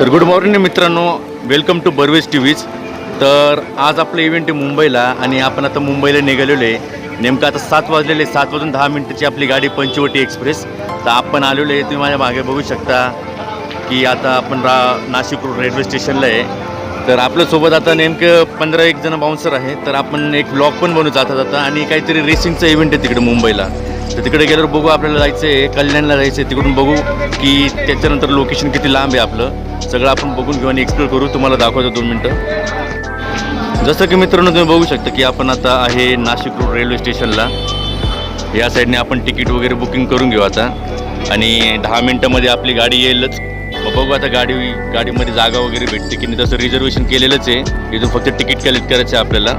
तर good morning मित्रांनो. Welcome to Barve's T V's तर आज आपलं इव्हेंट आहे मुंबईला आणि आपण आता मुंबईला निघालेलो आहे. नेमकं आता सात वाजलेले सात वाजून दहा मिनटाची आपली गाडी पंचवटी एक्सप्रेस. तर आपण आलेलो आहे. तुम्ही माझ्या मागे बघू शकता की आता आपण रा नाशिक रोड रेल्वे स्टेशनला आहे. तर आपल्यासोबत आता नेमकं पंधरा एक जण बाउन्सर आहे. तर आपण एक ब्लॉग पण बनवू जाता जाता आणि काहीतरी रेसिंगचं इव्हेंट आहे तिकडे मुंबईला. तर तिकडे गेल्यावर बघू आपल्याला जायचं आहे कल्याणला जायचं आहे तिकडून बघू की त्याच्यानंतर लोकेशन किती लांब आहे आपलं. सगळं आपण बघून घेऊ आणि एक्सप्लोर करू. तुम्हाला दाखवतो दोन मिनटं. जसं की मित्रांनो तुम्ही बघू शकता की आपण आता आहे नाशिक रोड रेल्वे स्टेशनला या साईडने आपण तिकीट वगैरे बुकिंग करून घेऊ आता. आणि दहा मिनटामध्ये आपली गाडी येईलच. मग बघू आता गाडी गाडीमध्ये जागा वगैरे भेटते की नाही. तसं रिझर्वेशन केलेलंच आहे. इथून फक्त तिकीट कलेक्ट करायचं आहे आपल्याला.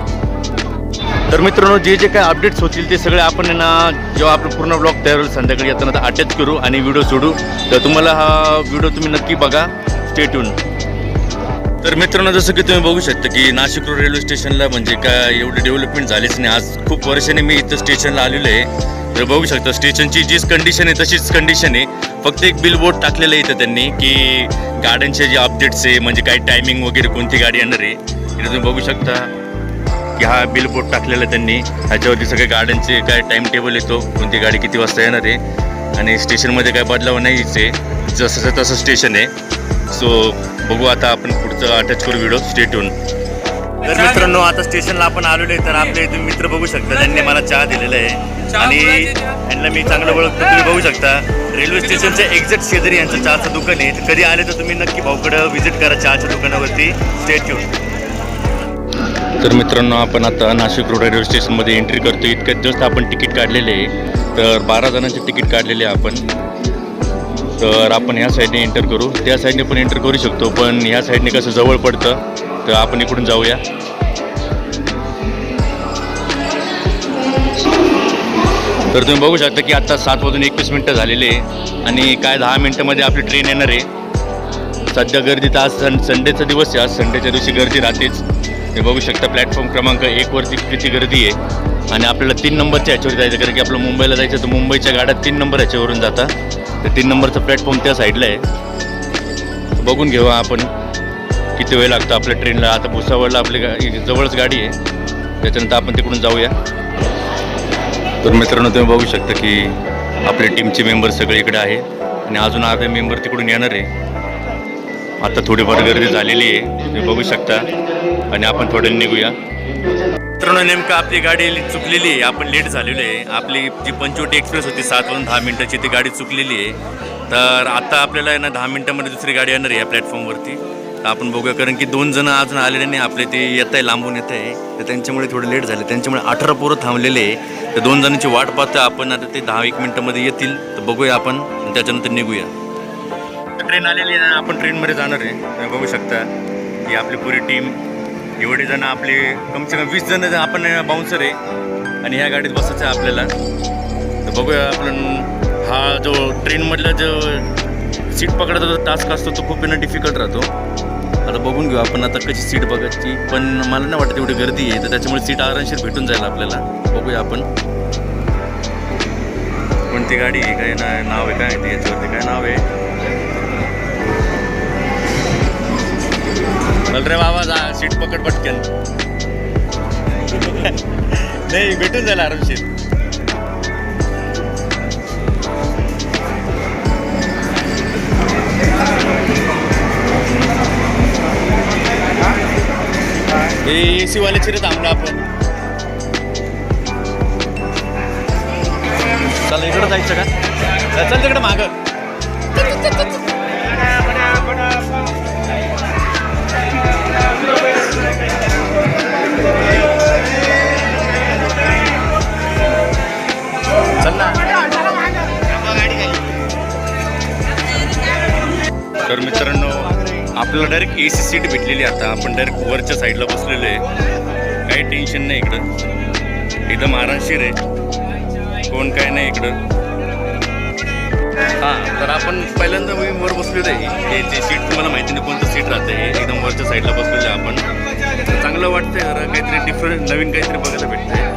तर मित्रांनो जे जे काय अपडेट्स होतील ते सगळे आपण ना जेव्हा आपलं पूर्ण ब्लॉग तयार होईल संध्याकाळी येताना तर अटॅच करू आणि व्हिडिओ सोडू. तर तुम्हाला हा व्हिडिओ तुम्ही नक्की बघा. स्टेट्यून तर मित्रांनो जसं की तुम्ही बघू शकता की नाशिक रोड रेल्वे स्टेशनला म्हणजे काय एवढी डेव्हलपमेंट झालीच नाही. आज खूप वर्षाने मी इथं स्टेशनला आलेलो आहे. तर बघू शकता स्टेशनची जीच कंडिशन आहे तशीच कंडिशन आहे. फक्त एक बिल बोर्ड टाकलेलं आहे इथं त्यांनी की गाड्यांचे जे अपडेट्स आहे म्हणजे काय टायमिंग वगैरे कोणती गाडी येणार आहे इथं तुम्ही बघू शकता. की हा बिल बोर्ड टाकलेला आहे त्यांनी. ह्याच्यावरती सगळे गाड्यांचे काय टाईम टेबल येतो कोणती गाडी किती वाजता येणार आहे? आणि स्टेशनमध्ये काय बदलाव नाहीच आहे. जसं तसं स्टेशन आहे. सो बघू आता आपण पुढचं अटॅच करू व्हिडिओ स्टेटून तर मित्रांनो आता स्टेशनला आपण आलेलो आहे. तर आपले तुम्ही मित्र बघू शकता. त्यांनी मला चहा दिलेला आहे. आणि यांना मी चांगलं ओळखतो तुम्ही बघू शकता. रेल्वे स्टेशनच्या एक्झॅक्ट शेजारी यांचं चहाचं दुकान आहे. कधी आले तर तुम्ही नक्की भाऊकडं व्हिजिट करा चहाच्या दुकानावरती. स्टेट येऊन तर मित्रांनो आपण आता नाशिक रोड रेल्वे स्टेशनमध्ये एंट्री करतो. इतक्यात जस्ट आपण तिकीट काढलेले आहे. तर बारा जणांचे तिकीट काढलेले आहे आपण. तर आपण ह्या साईडने एंटर करू. त्या साईडने पण एंटर करू शकतो पण ह्या साईडने कसं जवळ पडतं तर आपण इकडून जाऊया. तर तुम्ही बघू शकता की आत्ता सात वाजून एकवीस मिनटं झालेले आहे आणि काय दहा मिनटामध्ये आपली ट्रेन येणार आहे. सध्या गर्दी तर आज सं संडेचा दिवस आहे. आज संडेच्या दिवशी गर्दी राहतेच. हे बघू शकता प्लॅटफॉर्म क्रमांक एकवरती किती गर्दी आहे. आणि आपल्याला तीन नंबरच्या ह्याच्यावर जायचं कारण की आपलं मुंबईला जायचं तर मुंबईच्या गाड्या तीन नंबर ह्याच्यावरून जातात. तर तीन नंबरचा प्लॅटफॉर्म त्या साईडला आहे. बघून घेऊ आपण किती वेळ लागतो आपल्या ट्रेनला आता भुसावळला आपली गा जवळच गाडी आहे. त्याच्यानंतर आपण तिकडून जाऊया. तर मित्रांनो तुम्ही बघू शकता की आपल्या टीमचे मेंबर सगळे इकडे आहे. आणि अजून अर्धे मेंबर तिकडून येणार आहे. आता थोडीफार गर्दी झालेली आहे. तुम्ही बघू शकता. आणि आपण थोडं निघूया. मित्रांनो नेमकं आपली गाडी चुकलेली आहे. आपण लेट झालेलो आहे. आपली जी पंचवटी एक्सप्रेस होती सात वाजून दहा मिनटाची ती गाडी चुकलेली आहे. तर आता आपल्याला आहे ना दहा मिनटामध्ये दुसरी गाडी येणार आहे या प्लॅटफॉर्मवरती तर आपण बघूया कारण की दोन जण अजून आलेले नाही. आपले ते येत आहे लांबून येत आहे तर त्यांच्यामुळे थोडं लेट झाले. त्यांच्यामुळे अठरा पोरं थांबलेले आहे. तर दोन जणांची वाट पाहतो आपण. आता ते दहा एक मिनटामध्ये येतील. तर बघूया आपण. त्याच्यानंतर निघूया. ट्रेन आलेली आहे ना आपण ट्रेनमध्ये जाणार आहे. बघू शकता ही आपली पुरी टीम एवढे जण आपले कमसे कम वीस जण आपण बाउन्सर आहे आणि ह्या गाडीत बसायचं आहे आपल्याला तर बघूया आपण हा जो ट्रेनमधला जो सीट पकडायचा जो टास्क असतो तो खूप येणं डिफिकल्ट राहतो. आता बघून घेऊ आपण आता कशी सीट बघायची पण मला नाही वाटत एवढी गर्दी आहे तर त्याच्यामुळे सीट आरामशीर भेटून जाईल आपल्याला. बघूया आपण. कोणती गाडी आहे? काय ना नाव आहे काय ते याच्यावरती? काय नाव आहे? चल रे बाबा जा सीट पकड पटकन. नाही भेटून जाईल आरामशीर. हे ए सी वाल्याची रे थांबलो आपण. चल इकडं जायचं का? चल तिकडं मागं. तर मित्रांनो आपल्याला डायरेक्ट ए सी सीट भेटलेली आहे आता. आपण डायरेक्ट वरच्या साईडला बसलेलो आहे. काही टेन्शन नाही इकडं. एकदम आरामशीर आहे. कोण काय नाही इकडं. हां तर आपण पहिल्यांदा मी वर बसलेलो आहे. हे जे सीट तुम्हाला माहिती नाही कोणतं सीट राहतं हे एकदम वरच्या साईडला बसलेलं आहे आपण. चांगलं वाटतंय जरा काहीतरी डिफरंट नवीन काहीतरी बघायला भेटतंय.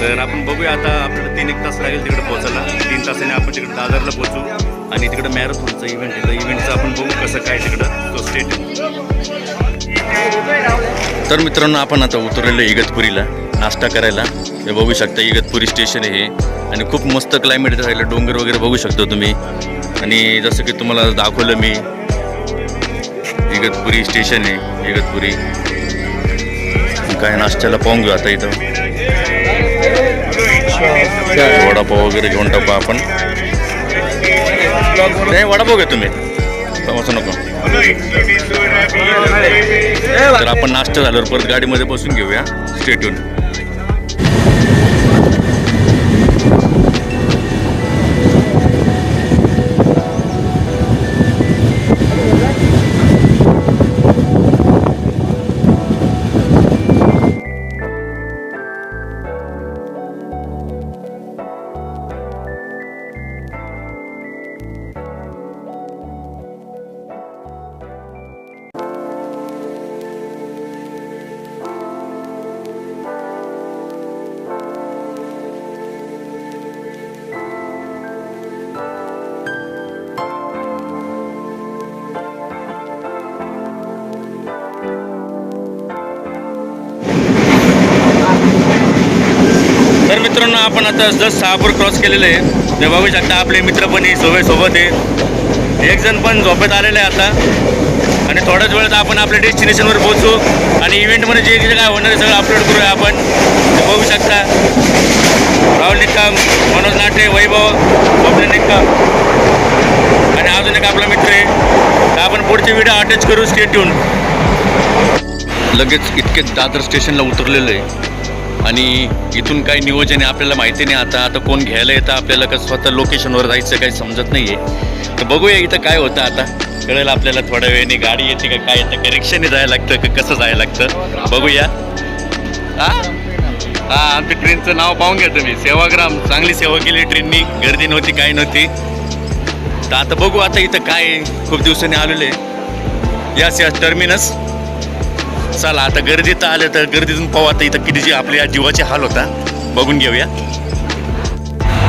तर आपण बघूया आता आपल्याला तीन एक तास लागेल तिकडे पोहोचायला. तीन तासाने आपण तिकडे दादरला पोहोचू. तिकडं मॅरेथॉनचा इव्हेंट आहे. तर इव्हेंटचं आपण बघू कसं काय तिकडं तो स्टेट तर मित्रांनो आपण आता उतरलेलो इगतपुरीला. नाश्ता करायला. हे बघू शकता इगतपुरी स्टेशन आहे हे. आणि खूप मस्त क्लायमेट राहिलं. डोंगर वगैरे बघू शकता तुम्ही. आणि जसं की तुम्हाला दाखवलं मी इगतपुरी स्टेशन आहे इगतपुरी. काय नाश्त्याला पाहून घेऊ आता इथं. वडापाव वगैरे घेऊन टाकू आपण. नाही वडापाव घ्या तुम्ही. समोसा नको. तर आपण नाश्ता झाल्यावर परत गाडीमध्ये बसून घेऊया. स्टेटून आपण आता जस्ट शहापूर क्रॉस केलेलं आहे. ते बघू शकता आपले मित्र पण आहे सोबत सोबत आहे. एक जण पण झोपेत आलेलं आहे आता. आणि थोड्याच वेळात आपण आपल्या डेस्टिनेशनवर पोहोचू. आणि इव्हेंटमध्ये जे जे काय होणार आहे सगळं अपलोड करूया आपण. ते बघू शकता राहुल निक्काम मनोज नाटे वैभव स्वप्न निक्काम आणि अजून एक आपला मित्र आहे. तर आपण पुढचे व्हिडिओ अटॅच करू स्टेट येऊन लगेच इतके दादर स्टेशनला उतरलेलं आहे. आणि इथून काही नियोजन आहे आपल्याला माहिती नाही आता. आता कोण घ्यायला येतं आपल्याला कसं स्वतः लोकेशनवर जायचं काही समजत नाही आहे तर बघूया इथं काय होतं आता. कळेल आपल्याला थोड्या वेळाने गाडी येते का काय येतं का रिक्षाने जायला लागतं का कसं जायला लागतं. बघूया. हा? हा आमच्या ट्रेनचं नाव पाहून घ्या तुम्ही. सेवाग्राम. चांगली सेवा केली ट्रेननी गर्दी नव्हती काय नव्हती. तर आता बघू आता इथं काय खूप दिवसांनी आलेले यस यस टर्मिनस चला आता गर्दीत आलं तर गर्दीतून पाहू आता इथं किती जी आपल्या जीवाचे हाल होता. बघून घेऊया.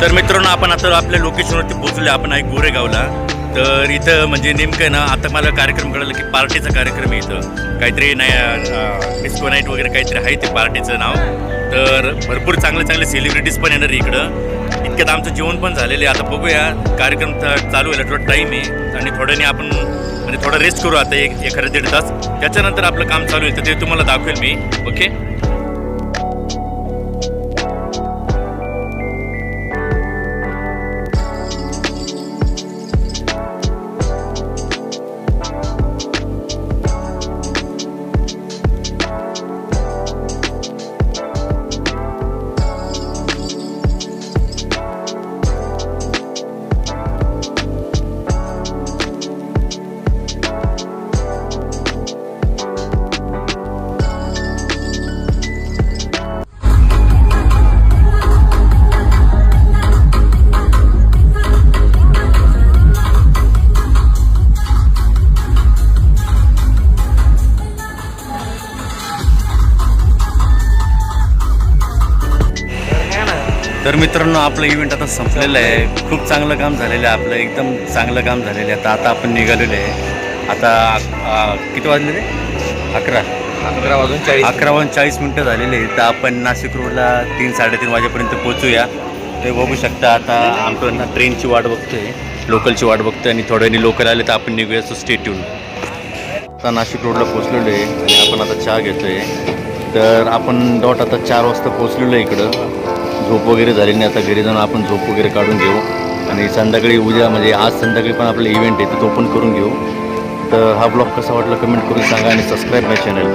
तर मित्रांनो आपण आता आपल्या लोकेशनवरती पोचलो आपण आहे गोरेगावला. तर इथं म्हणजे नेमकं ना आता मला कार्यक्रम कळाला की पार्टीचा कार्यक्रम आहे इथं. काहीतरी नाही डिस्को नाईट वगैरे काहीतरी आहे ते पार्टीचं नाव. तर भरपूर चांगले चांगले सेलिब्रिटीज पण येणार इकडं. इतक्यात आमचं जेवण पण झालेलं आहे. आता बघूया कार्यक्रम चा- चालू व्हायला थोडा टाईम आहे. आणि थोड्याने आपण म्हणजे थोडं रेस्ट करू आता एक एखादा दीड तास. त्याच्यानंतर आपलं काम चालू आहे तर ते तुम्हाला दाखवेल मी. ओके तर मित्रांनो आपलं इव्हेंट आता संपलेलं आहे. खूप चांगलं काम झालेलं आहे आपलं. एकदम चांगलं काम झालेलं आहे. आता आता आपण निघालेलो आहे. आता किती वाजले रे? अकरा. अकरा वाजून चाळीस अकरा वाजून चाळीस मिनटं झालेली आहे तर आपण नाशिक रोडला तीन साडेतीन वाजेपर्यंत पोहोचूया. ते बघू शकता आता आमचं ना ट्रेनची वाट बघतोय. लोकलची वाट बघतोय आणि थोड्यानी लोकल आले तर आपण निघूया. सो स्टेट येऊन आता नाशिक रोडला पोचलेलो आहे आणि आपण आता चहा घेतोय. तर आपण डॉट आता चार वाजता पोचलेलो आहे इकडं. झोप वगैरे झाली नाही. आता घरी जाऊन आपण झोप वगैरे काढून घेऊ. आणि संध्याकाळी उद्या म्हणजे आज संध्याकाळी पण आपला इव्हेंट आहे तर तो पण करून घेऊ. तर हा ब्लॉग कसा वाटला कमेंट करून सांगा आणि सबस्क्राईब माय चॅनल